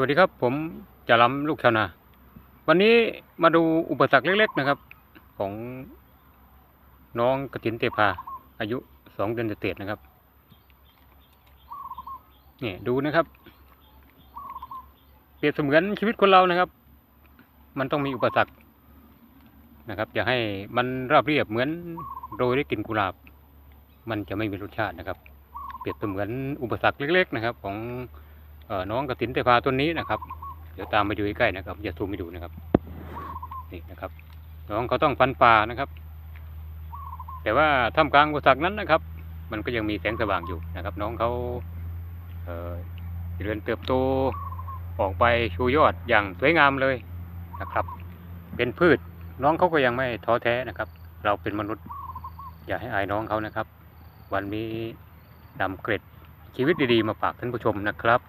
วัสดีครับผมจะล้ำลูกชาวนา วันนี้มาดูอุปสรรคเล็ก ๆนะครับ ของน้องกระถินเทพาอายุสองเดือนเศษนะครับนี่ดูนะครับ เปรียบเสมือนชีวิตคนเรานะครับ มันต้องมีอุปสรรคนะครับอย่าให้มันราบเรียบเหมือนโรยด้วยกลิ่นกุหลาบ มันจะไม่มีรสชาตินะครับ เปรียบเสมือนอุปสรรคเล็ก ๆ นะครับ ของ น้องกระถินเทพาต้นนี้นะครับ เดี๋ยวตามไปดูใกล้ๆนะครับอย่าซูมไปดูนะครับนี่นะครับ น้องเขาต้องฟันป่านะครับ แต่ว่าท่ามกลางอุปสรรคนั้นนะครับ มันก็ยังมีแสงสว่างอยู่นะครับ น้องเขาเอ่อเจริญเติบโตออกไปชูยอดอย่างสวยงามเลยนะครับ เป็นพืชน้องเขาก็ยังไม่ท้อแท้นะครับ เราเป็นมนุษย์ อย่าให้อายน้องเขานะครับ วันนี้นำเกร็ดชีวิตดีๆมาฝากท่านผู้ชมนะครับ